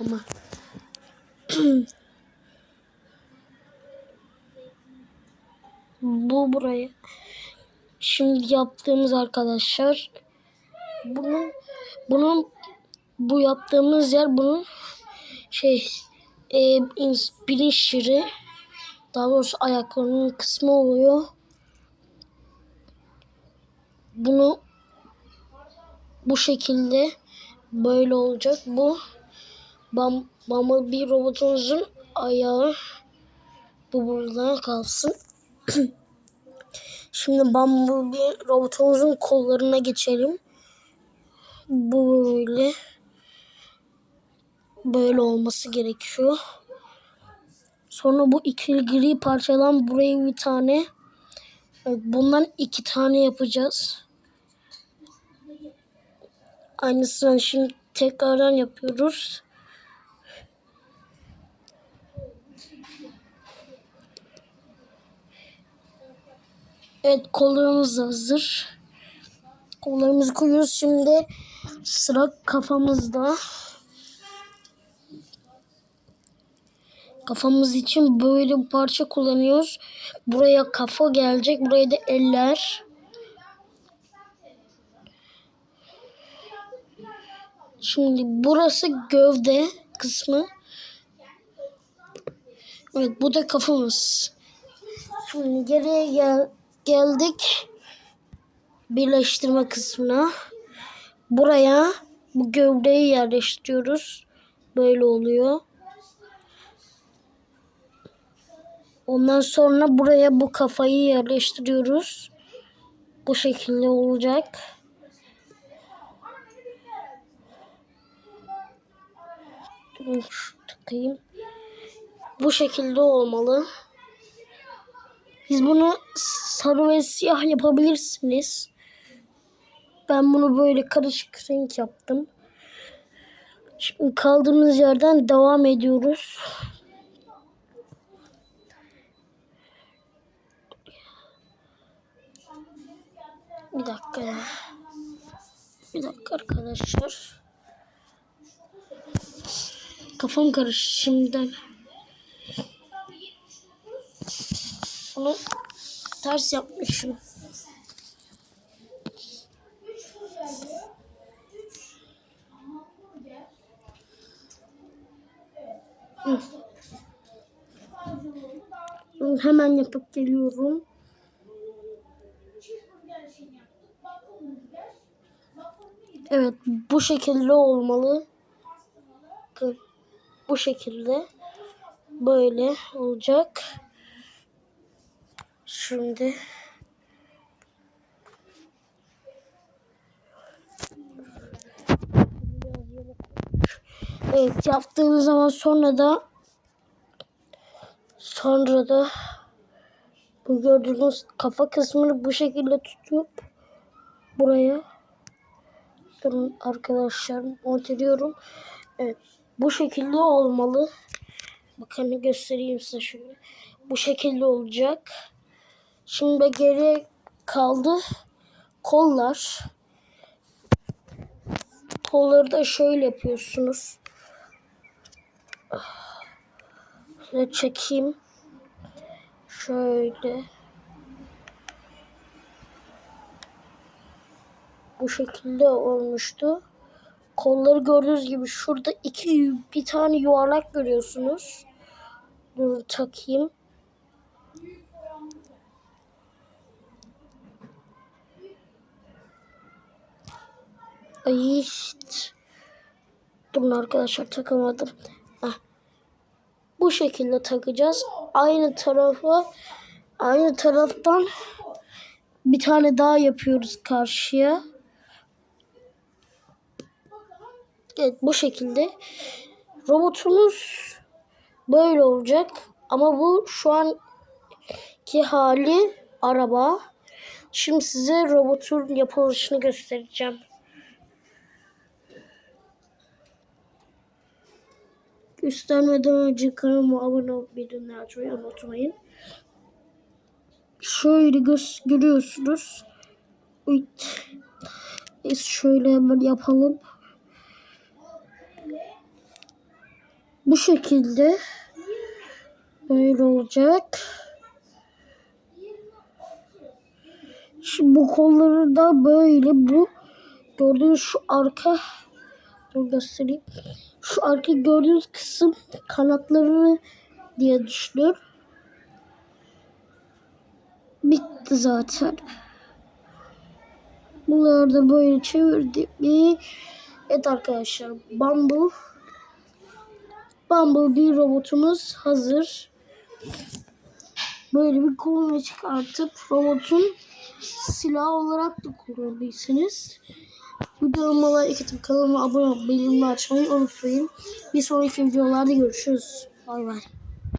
Ama bu buraya. Şimdi yaptığımız arkadaşlar bunun bunun bu yaptığımız yer bunun şey e, bilinç daha doğrusu ayaklarının kısmı oluyor. Bunu bu şekilde böyle olacak. Bu Bam, Bumblebee robotumuzun ayağı bu burada kalsın. Şimdi Bumblebee robotumuzun kollarına geçelim. Böyle böyle olması gerekiyor. Sonra bu ikili gri parçadan buraya bir tane bundan iki tane yapacağız. Aynısını şimdi tekrardan yapıyoruz. Evet kollarımız hazır. Kollarımızı koyuyoruz. Şimdi sıra kafamızda. Kafamız için böyle bir parça kullanıyoruz. Buraya kafa gelecek. Buraya da eller. Şimdi burası gövde kısmı. Evet bu da kafamız. Şimdi geriye gel geldik birleştirme kısmına. Buraya bu gövdeyi yerleştiriyoruz. Böyle oluyor. Ondan sonra buraya bu kafayı yerleştiriyoruz. Bu şekilde olacak. Durun şu takayım. Bu şekilde olmalı. Biz bunu sarı ve siyah yapabilirsiniz. Ben bunu böyle karışık renk yaptım. Şimdi kaldığımız yerden devam ediyoruz. Bir dakika. Bir dakika arkadaşlar. Kafam karıştı şimdiden. Bunu ters yapmışım. Hı. Hemen yapıp geliyorum. Evet bu şekilde olmalı. Bu şekilde böyle olacak. Şimdi Evet yaptığımız zaman sonra da sonra da bu gördüğünüz kafa kısmını bu şekilde tutup buraya durun arkadaşlar monte ediyorum. Evet bu şekilde olmalı. Bakın göstereyim size şöyle. Bu şekilde olacak. Şimdi geriye kaldı kollar. Kolları da şöyle yapıyorsunuz. Şöyle çekeyim. Şöyle. Bu şekilde olmuştu. Kolları gördüğünüz gibi şurada iki bir tane yuvarlak görüyorsunuz. Dur takayım. Ay işte. Durun arkadaşlar takamadım. Heh. Bu şekilde takacağız. Aynı tarafa aynı taraftan bir tane daha yapıyoruz karşıya. Evet bu şekilde. Robotumuz böyle olacak. Ama bu şu anki hali araba. Şimdi size robotun yapılışını göstereceğim. Göstermeden önce kanalıma abone olup bildirimleri açmayı unutmayın. Şöyle göz görüyorsunuz. Biz şöyle hemen yapalım. Bu şekilde böyle olacak. Şimdi bu kolları da böyle bu gördüğünüz şu arka dur göstereyim. Şu arka gördüğünüz kısım kanatları diye düşünün. Bitti zaten. Bunları da böyle çevirdik mi? Evet arkadaşlar Bumble Bumble bir robotumuz hazır. Böyle bir kolunu çıkartıp robotun silah olarak da kullanabilirsiniz. Videoma like atıp kanalıma abone olup bildirimleri açmayı unutmayın. Bir sonraki videolarda görüşürüz. Bay bay.